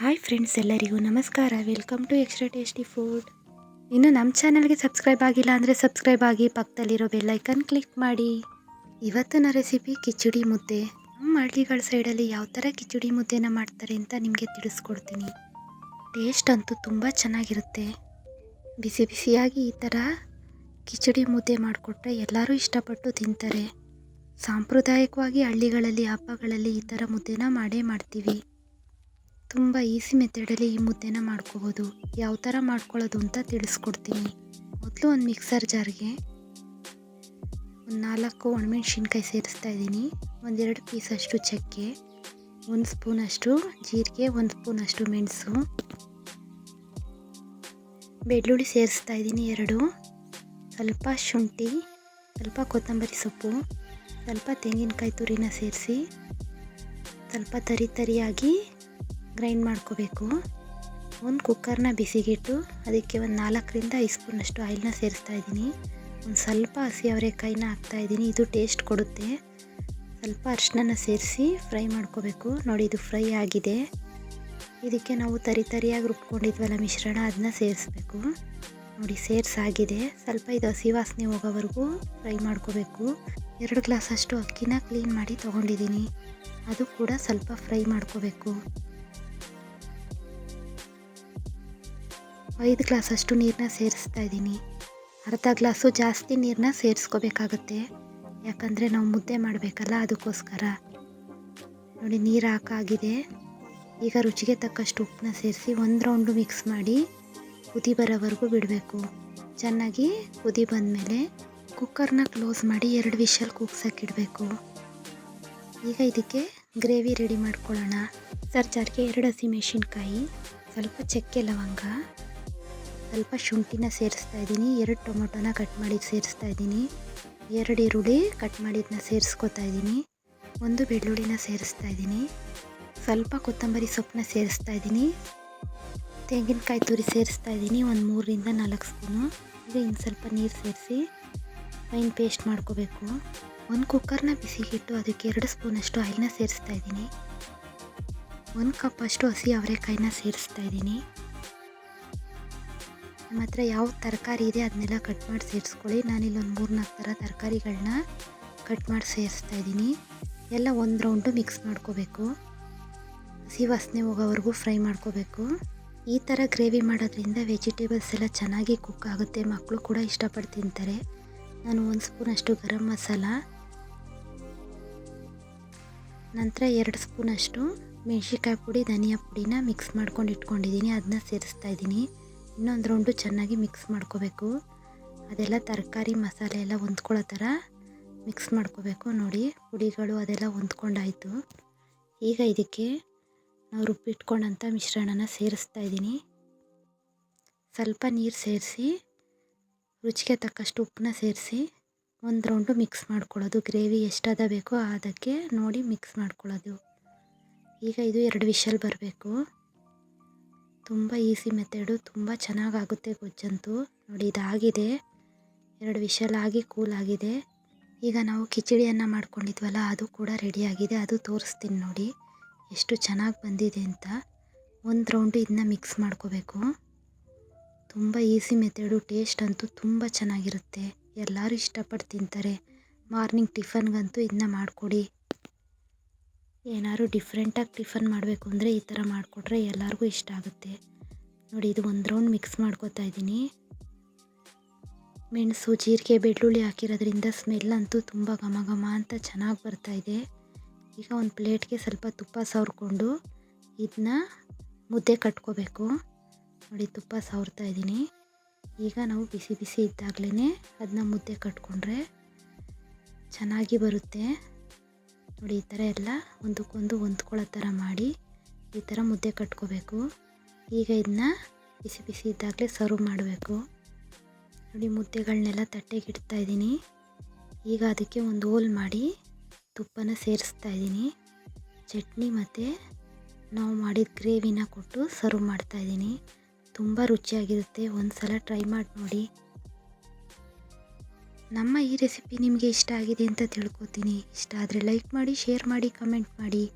Hi friends ಎಲ್ಲರಿಗೂ ನಮಸ್ಕಾರ. Welcome to extra tasty food ಇನ್ನು ನಮ್ಮ ಚಾನಲ್ಗೆ ಸಬ್ಸ್ಕ್ರೈಬ್ ಆಗಿಲ್ಲ ಅಂದರೆ ಸಬ್ಸ್ಕ್ರೈಬ್ ಆಗಿ ಪಕ್ಕದಲ್ಲಿರೋ ಬೆಲ್ಲೈಕನ್ ಕ್ಲಿಕ್ ಮಾಡಿ. ಇವತ್ತಿನ ರೆಸಿಪಿ ಕಿಚಡಿ ಮುದ್ದೆ. ನಮ್ಮ ಹಳ್ಳಿಗಳ ಸೈಡಲ್ಲಿ ಯಾವ ಥರ ಕಿಚಡಿ ಮುದ್ದೆನ ಮಾಡ್ತಾರೆ ಅಂತ ನಿಮಗೆ ತಿಳಿಸ್ಕೊಡ್ತೀನಿ. ಟೇಸ್ಟ್ ಅಂತೂ ತುಂಬ ಚೆನ್ನಾಗಿರುತ್ತೆ. ಬಿಸಿ ಬಿಸಿಯಾಗಿ ಈ ಥರ ಕಿಚಡಿ ಮುದ್ದೆ ಮಾಡಿಕೊಟ್ರೆ ಎಲ್ಲರೂ ಇಷ್ಟಪಟ್ಟು ತಿಂತಾರೆ. ಸಾಂಪ್ರದಾಯಿಕವಾಗಿ ಹಳ್ಳಿಗಳಲ್ಲಿ, ಹಬ್ಬಗಳಲ್ಲಿ ಈ ಥರ ಮುದ್ದೆನ ಮಾಡೇ ಮಾಡ್ತೀವಿ. ತುಂಬ ಈಸಿ ಮೆಥಡಲ್ಲಿ ಈ ಮುದ್ದೆನ ಮಾಡ್ಕೋಬೋದು. ಯಾವ ಥರ ಮಾಡ್ಕೊಳ್ಳೋದು ಅಂತ ತಿಳಿಸ್ಕೊಡ್ತೀನಿ. ಮೊದಲು ಒಂದು ಮಿಕ್ಸರ್ ಜಾರ್ಗೆ ಒಂದು ನಾಲ್ಕು ಒಣಮೆಣ್ಸಿನ್ಕಾಯಿ ಸೇರಿಸ್ತಾ ಇದ್ದೀನಿ. ಒಂದೆರಡು ಪೀಸಷ್ಟು ಚಕ್ಕೆ, ಒಂದು ಸ್ಪೂನಷ್ಟು ಜೀರಿಗೆ, ಒಂದು ಸ್ಪೂನಷ್ಟು ಮೆಣಸು. ಬೆಳ್ಳುಳ್ಳಿ ಸೇರಿಸ್ತಾ ಇದ್ದೀನಿ ಎರಡು. ಸ್ವಲ್ಪ ಶುಂಠಿ, ಸ್ವಲ್ಪ ಕೊತ್ತಂಬರಿ ಸೊಪ್ಪು, ಸ್ವಲ್ಪ ತೆಂಗಿನಕಾಯಿ ತುರಿನ ಸೇರಿಸಿ, ಸ್ವಲ್ಪ ತರಿ ತರಿಯಾಗಿ ಗ್ರೈಂಡ್ ಮಾಡ್ಕೋಬೇಕು. ಒಂದು ಕುಕ್ಕರ್ನ ಬಿಸಿಗಿಟ್ಟು ಅದಕ್ಕೆ ಒಂದು ನಾಲ್ಕರಿಂದ ಐದು ಸ್ಪೂನಷ್ಟು ಆಯಿಲ್ನ ಸೇರಿಸ್ತಾ ಇದ್ದೀನಿ. ಒಂದು ಸ್ವಲ್ಪ ಹಸಿ ಅವರೆಕಾಯಿನ ಹಾಕ್ತಾ ಇದ್ದೀನಿ. ಇದು ಟೇಸ್ಟ್ ಕೊಡುತ್ತೆ. ಸ್ವಲ್ಪ ಅರಿಶಿನ ಸೇರಿಸಿ ಫ್ರೈ ಮಾಡ್ಕೋಬೇಕು. ನೋಡಿ, ಇದು ಫ್ರೈ ಆಗಿದೆ. ಇದಕ್ಕೆ ನಾವು ತರಿ ತರಿಯಾಗಿ ರುಬ್ಕೊಂಡಿದ್ವಲ್ಲ ಮಿಶ್ರಣ ಅದನ್ನ ಸೇರಿಸ್ಬೇಕು. ನೋಡಿ ಸೇರಿಸಾಗಿದೆ ಸ್ವಲ್ಪ ಇದು ಹಸಿ ವಾಸನೆ ಹೋಗೋವರೆಗೂ ಫ್ರೈ ಮಾಡ್ಕೋಬೇಕು. ಎರಡು ಗ್ಲಾಸಷ್ಟು ಅಕ್ಕಿನ ಕ್ಲೀನ್ ಮಾಡಿ ತೊಗೊಂಡಿದ್ದೀನಿ. ಅದು ಕೂಡ ಸ್ವಲ್ಪ ಫ್ರೈ ಮಾಡ್ಕೋಬೇಕು. ಐದು ಗ್ಲಾಸಷ್ಟು ನೀರನ್ನ ಸೇರಿಸ್ತಾ ಇದ್ದೀನಿ. ಅರ್ಧ ಗ್ಲಾಸು ಜಾಸ್ತಿ ನೀರನ್ನ ಸೇರಿಸ್ಕೋಬೇಕಾಗತ್ತೆ. ಯಾಕಂದರೆ ನಾವು ಮುದ್ದೆ ಮಾಡಬೇಕಲ್ಲ ಅದಕ್ಕೋಸ್ಕರ. ನೋಡಿ, ನೀರು ಹಾಕಾಗಿದೆ ಈಗ ರುಚಿಗೆ ತಕ್ಕಷ್ಟು ಉಪ್ಪನ್ನ ಸೇರಿಸಿ ಒಂದು ರೌಂಡು ಮಿಕ್ಸ್ ಮಾಡಿ ಕುದಿ ಬರೋವರೆಗೂ ಬಿಡಬೇಕು. ಚೆನ್ನಾಗಿ ಕುದಿ ಬಂದಮೇಲೆ ಕುಕ್ಕರ್ನ ಕ್ಲೋಸ್ ಮಾಡಿ ಎರಡು ವಿಷಲ್ ಕೂಗ್ಸೋಕ್ಕಿಡಬೇಕು. ಈಗ ಇದಕ್ಕೆ ಗ್ರೇವಿ ರೆಡಿ ಮಾಡ್ಕೊಳ್ಳೋಣ. ಸರ್, ಜಾರಿಗೆ ಎರಡು ಹಸಿ ಮೆಣಸಿನ್ಕಾಯಿ, ಸ್ವಲ್ಪ ಚಕ್ಕೆ ಲವಂಗ. ಸ್ವಲ್ಪ ಶುಂಠಿನ ಸೇರಿಸ್ತಾ ಇದ್ದೀನಿ. ಎರಡು ಟೊಮೊಟೊನ ಕಟ್ ಮಾಡಿ ಸೇರಿಸ್ತಾ ಇದ್ದೀನಿ. ಎರಡು ಈರುಳ್ಳಿ ಕಟ್ ಮಾಡಿದ್ದನ್ನ ಸೇರಿಸ್ಕೊತಾ ಇದ್ದೀನಿ. ಒಂದು ಬೆಳ್ಳುಳ್ಳಿನ ಸೇರಿಸ್ತಾ ಇದ್ದೀನಿ. ಸ್ವಲ್ಪ ಕೊತ್ತಂಬರಿ ಸೊಪ್ಪನ್ನ ಸೇರಿಸ್ತಾ ಇದ್ದೀನಿ. ತೆಂಗಿನಕಾಯಿ ತುರಿ ಸೇರಿಸ್ತಾ ಇದ್ದೀನಿ. ಒಂದು ಮೂರರಿಂದ ನಾಲ್ಕು ಸ್ಪೂನು. ಈಗ ಇನ್ನು ಸ್ವಲ್ಪ ನೀರು ಸೇರಿಸಿ ಫೈನ್ ಪೇಸ್ಟ್ ಮಾಡ್ಕೋಬೇಕು. ಒಂದು ಕುಕ್ಕರ್ನ ಬಿಸಿಗಿಟ್ಟು ಅದಕ್ಕೆ ಎರಡು ಸ್ಪೂನಷ್ಟು ಆಯಿಲ್ನ ಸೇರಿಸ್ತಾ ಇದ್ದೀನಿ. ಒಂದು ಕಪ್ಪಷ್ಟು ಹಸಿ ಅವರೆಕಾಯಿನ ಸೇರಿಸ್ತಾ ಇದ್ದೀನಿ. ನಮ್ಮ ಹತ್ರ ಯಾವ ತರಕಾರಿ ಇದೆ ಅದನ್ನೆಲ್ಲ ಕಟ್ ಮಾಡಿ ಸೇರಿಸ್ಕೊಳ್ಳಿ. ನಾನಿಲ್ಲಿ ಒಂದು ಮೂರು ನಾಲ್ಕು ಥರ ತರಕಾರಿಗಳನ್ನ ಕಟ್ ಮಾಡಿ ಸೇರಿಸ್ತಾ ಇದ್ದೀನಿ. ಎಲ್ಲ ಒಂದು ರೌಂಡು ಮಿಕ್ಸ್ ಮಾಡ್ಕೋಬೇಕು. ಹಸಿ ವಾಸನೆ ಹೋಗೋವರೆಗೂ ಫ್ರೈ ಮಾಡ್ಕೋಬೇಕು. ಈ ಥರ ಗ್ರೇವಿ ಮಾಡೋದ್ರಿಂದ ವೆಜಿಟೇಬಲ್ಸ್ ಎಲ್ಲ ಚೆನ್ನಾಗಿ ಕುಕ್ ಆಗುತ್ತೆ. ಮಕ್ಕಳು ಕೂಡ ಇಷ್ಟಪಟ್ಟು ತಿಂತಾರೆ. ನಾನು ಒಂದು ಸ್ಪೂನಷ್ಟು ಗರಂ ಮಸಾಲ, ನಂತರ ಎರಡು ಸ್ಪೂನಷ್ಟು ಮೆಣಸಿನ್ಕಾಯಿ ಪುಡಿ, ಧನಿಯಾ ಪುಡಿನ ಮಿಕ್ಸ್ ಮಾಡ್ಕೊಂಡು ಇಟ್ಕೊಂಡಿದ್ದೀನಿ. ಅದನ್ನ ಸೇರಿಸ್ತಾ ಇದ್ದೀನಿ. ಇನ್ನೊಂದು ರೌಂಡು ಚೆನ್ನಾಗಿ ಮಿಕ್ಸ್ ಮಾಡ್ಕೋಬೇಕು. ಅದೆಲ್ಲ ತರಕಾರಿ, ಮಸಾಲೆ ಎಲ್ಲ ಹೊಂದ್ಕೊಳ್ಳೋ ಥರ ಮಿಕ್ಸ್ ಮಾಡ್ಕೋಬೇಕು. ನೋಡಿ, ಪುಡಿಗಳು ಅದೆಲ್ಲ ಹೊಂದ್ಕೊಂಡಾಯಿತು. ಈಗ ಇದಕ್ಕೆ ನಾವು ರುಬ್ಬಿಟ್ಕೊಂಡಂಥ ಮಿಶ್ರಣನ ಸೇರಿಸ್ತಾ ಇದ್ದೀನಿ. ಸ್ವಲ್ಪ ನೀರು ಸೇರಿಸಿ, ರುಚಿಗೆ ತಕ್ಕಷ್ಟು ಉಪ್ಪನ್ನ ಸೇರಿಸಿ ಒಂದು ರೌಂಡು ಮಿಕ್ಸ್ ಮಾಡ್ಕೊಳ್ಳೋದು. ಗ್ರೇವಿ ಎಷ್ಟಾದ ಬೇಕೋ ಅದಕ್ಕೆ ನೋಡಿ ಮಿಕ್ಸ್ ಮಾಡ್ಕೊಳ್ಳೋದು. ಈಗ ಇದು ಎರಡು ವಿಷಲ್ ಬರಬೇಕು. ತುಂಬ ಈಸಿ ಮೆಥಡು ತುಂಬ ಚೆನ್ನಾಗಾಗುತ್ತೆ ಗೊಜ್ಜಂತೂ. ನೋಡಿ, ಇದಾಗಿದೆ. ಎರಡು ವಿಷಲ್ ಆಗಿ ಕೂಲ್ ಆಗಿದೆ ಈಗ ನಾವು ಕಿಚಡಿಯನ್ನು ಮಾಡ್ಕೊಂಡಿದ್ವಲ್ಲ, ಅದು ಕೂಡ ರೆಡಿಯಾಗಿದೆ. ಅದು ತೋರಿಸ್ತೀನಿ ನೋಡಿ, ಎಷ್ಟು ಚೆನ್ನಾಗಿ ಬಂದಿದೆ ಅಂತ. ಒಂದು ರೌಂಡು ಇದನ್ನ ಮಿಕ್ಸ್ ಮಾಡ್ಕೋಬೇಕು. ತುಂಬ ಈಸಿ ಮೆಥಡು ಟೇಸ್ಟ್ ಅಂತೂ ತುಂಬ ಚೆನ್ನಾಗಿರುತ್ತೆ. ಎಲ್ಲರೂ ಇಷ್ಟಪಟ್ಟು ತಿಂತಾರೆ. ಮಾರ್ನಿಂಗ್ ಟಿಫನ್ಗಂತೂ ಇದನ್ನ ಮಾಡಿಕೊಡಿ. ಏನಾದ್ರು ಡಿಫ್ರೆಂಟಾಗಿ ಟಿಫನ್ ಮಾಡಬೇಕು ಅಂದರೆ ಈ ಥರ ಮಾಡಿಕೊಟ್ರೆ ಎಲ್ಲರಿಗೂ ಇಷ್ಟ ಆಗುತ್ತೆ. ನೋಡಿ, ಇದು ಒಂದು ರೌಂಡ್ ಮಿಕ್ಸ್ ಮಾಡ್ಕೊತಾ ಇದ್ದೀನಿ. ಮೆಣಸು, ಜೀರಿಗೆ, ಬೆಳ್ಳುಳ್ಳಿ ಹಾಕಿರೋದ್ರಿಂದ ಸ್ಮೆಲ್ ಅಂತೂ ತುಂಬ ಘಮ ಘಮ ಅಂತ ಚೆನ್ನಾಗಿ ಬರ್ತಾಯಿದೆ ಈಗ ಒಂದು ಪ್ಲೇಟ್ಗೆ ಸ್ವಲ್ಪ ತುಪ್ಪ ಸವರ್ಕೊಂಡು ಇದನ್ನ ಮುದ್ದೆ ಕಟ್ಕೋಬೇಕು. ನೋಡಿ, ತುಪ್ಪ ಸವರ್ತಾ ಇದ್ದೀನಿ. ಈಗ ನಾವು ಬಿಸಿ ಬಿಸಿ ಇದ್ದಾಗಲೇ ಅದನ್ನ ಮುದ್ದೆ ಕಟ್ಕೊಂಡ್ರೆ ಚೆನ್ನಾಗಿ ಬರುತ್ತೆ. ನೋಡಿ ಈ ಥರ ಎಲ್ಲ ಒಂದಕ್ಕೊಂದು ಹೊಂದ್ಕೊಳ್ಳೋ ಥರ ಮಾಡಿ ಈ ಥರ ಮುದ್ದೆ ಕಟ್ಕೋಬೇಕು. ಈಗ ಇದನ್ನ ಬಿಸಿ ಬಿಸಿ ಇದ್ದಾಗಲೇ ಸರ್ವ್ ಮಾಡಬೇಕು. ನೋಡಿ ಮುದ್ದೆಗಳನ್ನೆಲ್ಲ ತಟ್ಟೆಗೆ ಇಡ್ತಾ ಇದ್ದೀನಿ. ಈಗ ಅದಕ್ಕೆ ಒಂದು ಹೋಲ್ ಮಾಡಿ ತುಪ್ಪನ ಸೇರಿಸ್ತಾ ಇದ್ದೀನಿ. ಚಟ್ನಿ ಮತ್ತು ನಾವು ಮಾಡಿದ ಗ್ರೇವಿನ ಕೊಟ್ಟು ಸರ್ವ್ ಮಾಡ್ತಾ ಇದ್ದೀನಿ. ತುಂಬ ರುಚಿಯಾಗಿರುತ್ತೆ. ಒಂದು ಸಲ ಟ್ರೈ ಮಾಡಿ ನೋಡಿ. ನಮ್ಮ ಈ ರೆಸಿಪಿ ನಿಮಗೆ ಇಷ್ಟ ಆಗಿದೆ ಅಂತ ತಿಳ್ಕೊತೀನಿ. ಇಷ್ಟ ಆದರೆ ಲೈಕ್ ಮಾಡಿ, ಶೇರ್ ಮಾಡಿ, ಕಮೆಂಟ್ ಮಾಡಿ.